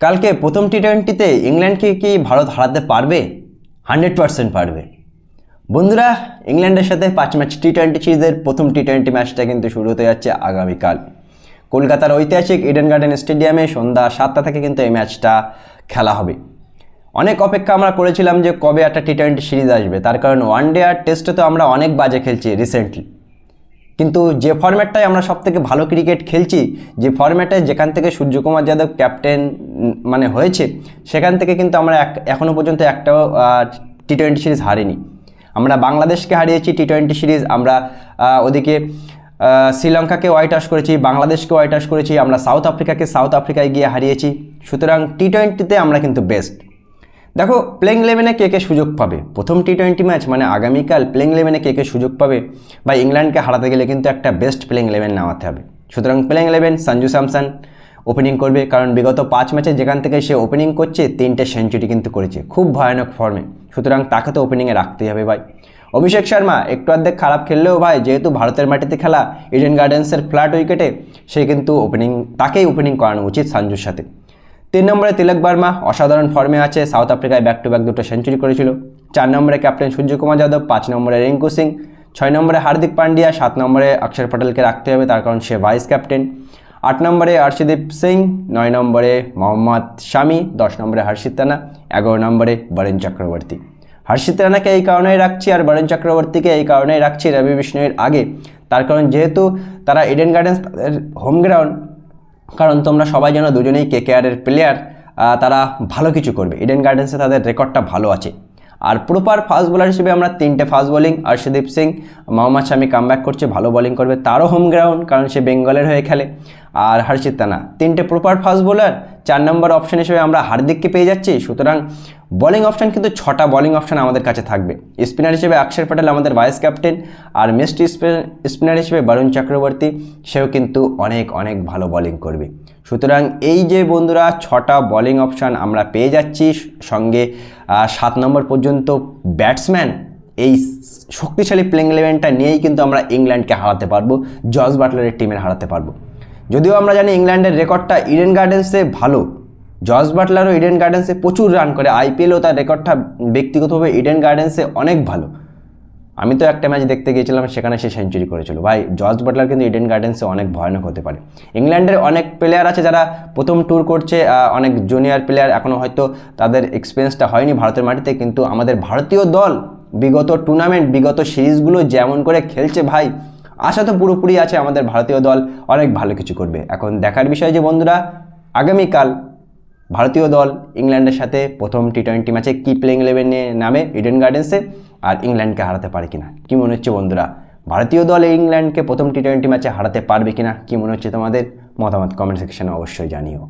কালকে প্রথম টি টোয়েন্টিতে ইংল্যান্ডকে কি ভারত হারাতে পারবে? হান্ড্রেড পারসেন্ট পারবে। বন্ধুরা, ইংল্যান্ডের সাথে পাঁচ ম্যাচ টি টোয়েন্টি সিরিজের প্রথম টি টোয়েন্টি ম্যাচটা কিন্তু শুরু হতে যাচ্ছে আগামীকাল। কলকাতার ঐতিহাসিক ইডেন গার্ডেন স্টেডিয়ামে সন্ধ্যা সাতটা থেকে কিন্তু এই ম্যাচটা খেলা হবে। অনেক অপেক্ষা আমরা করেছিলাম যে কবে একটা টি টোয়েন্টি সিরিজ আসবে। তার কারণ ওয়ান ডে আর টেস্টে তো আমরা অনেক বাজে খেলছি রিসেন্টলি কিন্তু যে ফরম্যাটটায় আমরা সব থেকে ভালো ক্রিকেট খেলছি, যে ফরম্যাটে যেখান থেকে সূর্যকুমার যাদব ক্যাপ্টেন মানে হয়েছে, সেখান থেকে কিন্তু আমরা এখনও পর্যন্ত একটাও টি টোয়েন্টি সিরিজ হারিনি। আমরা বাংলাদেশকে হারিয়েছি টি টোয়েন্টি সিরিজ আমরা ওদিকে শ্রীলঙ্কাকে হোয়াইট আউট করেছি, বাংলাদেশকে হোয়াইট আউট করেছি, আমরা সাউথ আফ্রিকাকে সাউথ আফ্রিকায় গিয়ে হারিয়েছি। সুতরাং টি টোয়েন্টিতে আমরা কিন্তু বেস্ট দেখো প্লেইং ইলেভেনে কে কে সুযোগ পাবে? প্রথম টি টোয়েন্টি ম্যাচ মানে আগামীকাল প্লেইং ইলেভেনে কে কে সুযোগ পাবে? বা ইংল্যান্ডকে হারাতে গেলে কিন্তু একটা বেস্ট প্লেইং ইলেভেন নামাতে হবে। সুতরাং playing eleven Sanju Samson opening করবে, কারণ বিগত পাঁচ ম্যাচে যেখান থেকে সে ওপেনিং করছে, তিনটে সেঞ্চুরি কিন্তু করেছে, খুব ভয়ানক ফর্মে সুতরাং তাকে তো ওপেনিংয়ে রাখতেই হবে ভাই। অভিষেক শর্মা একটু অর্ধেক খারাপ খেললেও ভাই, যেহেতু ভারতের মাটিতে খেলা ইডেন গার্ডেন্সের ফ্ল্যাট উইকেটে সে কিন্তু ওপেনিং তাকেই ওপেনিং করানো উচিত সঞ্জুর সাথে। তিন নম্বরে তিলক বার্মা, অসাধারণ ফর্মে আছে সাউথ আফ্রিকায় ব্যাক টু ব্যাক দুটো সেঞ্চুরি করেছিল। চার নম্বরে ক্যাপ্টেন সূর্যকুমার যাদব, পাঁচ নম্বরে রিঙ্কু সিং, ছয় নম্বরে হার্দিক পান্ডিয়া, সাত নম্বরে অক্ষর পটেলকে রাখতে হবে, তার কারণ সে ভাইস ক্যাপ্টেন আট নম্বরে হর্ষদীপ সিং, নয় নম্বরে মোহাম্মদ শামি, দশ নম্বরে হর্ষিত রানা, এগারো নম্বরে বরেন চক্রবর্তী। হর্ষিত রানাকে এই কারণেই রাখছি আর বরেন চক্রবর্তীকে এই কারণেই রাখছি রবি বিষ্ণুয়ের আগে। তার কারণ যেহেতু তারা ইডেন গার্ডেন্স হোম গ্রাউন্ড কারণ তোমরা সবাই জানো দুজনেই কেকেআরের প্লেয়ার তারা ভালো কিছু করবে। ইডেন গার্ডেন্সে তাদের রেকর্ডটা ভালো আছে। আর প্রপার ফাস্ট বোলার হিসেবে আমরা তিনটে fast bowling Arshdeep Singh. Mohammad Shami comeback করছে, ভালো বোলিং করবে, তারও হোম গ্রাউন্ড কারণ সে বেঙ্গলের হয়ে খেলে। আর হর্ষিত তানা তিনটে প্রপার ফাস্ট বোলার চার নম্বর অপশন হিসেবে আমরা হার্দিককে পেয়ে যাচ্ছি। সুতরাং বোলিং অপশন কিন্তু ছটা বোলিং অপশন আমাদের কাছে থাকবে। স্পিনার হিসেবে অক্ষর পটেল আমাদের ভাইস ক্যাপ্টেন আর মিস্ট্রি স্পিনার হিসেবে বরুণ চক্রবর্তী, সেও কিন্তু অনেক অনেক ভালো বোলিং করবে। সুতরাং এই যে বন্ধুরা, ছটা বোলিং অপশন আমরা পেয়ে যাচ্ছি, সঙ্গে সাত নম্বর পর্যন্ত ব্যাটসম্যান এই শক্তিশালী প্লেইং ইলেভেনটা নিয়েই কিন্তু আমরা ইংল্যান্ডকে হারাতে পারব, জর্জ বাটলারের টিমের হারাতে পারব। যদিও আমরা জানি ইংল্যান্ডের রেকর্ডটা ইডেন গার্ডেন্সে ভালো, জর্জ বাটলারও ইডেন গার্ডেন্সে প্রচুর রান করে আইপিএলও তার রেকর্ডটা ব্যক্তিগতভাবে ইডেন গার্ডেন্সে অনেক ভালো। আমি তো একটা ম্যাচ দেখতে গিয়েছিলাম, সেখানে সে সেঞ্চুরি করেছিল। ভাই, জর্জ বাটলার কিন্তু ইডেন গার্ডেন্সে অনেক ভয়ানক হতে পারে। ইংল্যান্ডের অনেক প্লেয়ার আছে যারা প্রথম ট্যুর করছে অনেক জুনিয়র প্লেয়ার এখনও হয়তো তাদের এক্সপিরিয়েন্সটা হয়নি ভারতের মাটিতে, কিন্তু আমাদের ভারতীয় দল বিগত টুর্নামেন্ট বিগত সিরিজগুলো যেমন করে খেলছে ভাই, আশা তো পুরোপুরি আছে আমাদের ভারতীয় দল অনেক ভালো কিছু করবে। এখন দেখার বিষয় যে বন্ধুরা, আগামীকাল ভারতীয় দল ইংল্যান্ডের সাথে প্রথম টি টোয়েন্টি ম্যাচে কি প্লেইং ইলেভেন নামে ইডেন গার্ডেন্সে আর ইংল্যান্ডকে হারাতে পারে কিনা? কী মনে হচ্ছে বন্ধুরা? ভারতীয় দল ইংল্যান্ডকে প্রথম টি টোয়েন্টি ম্যাচে হারাতে পারবে কিনা? কী মনে হচ্ছে তোমাদের? মতামত কমেন্ট সেকশনে অবশ্যই জানিও।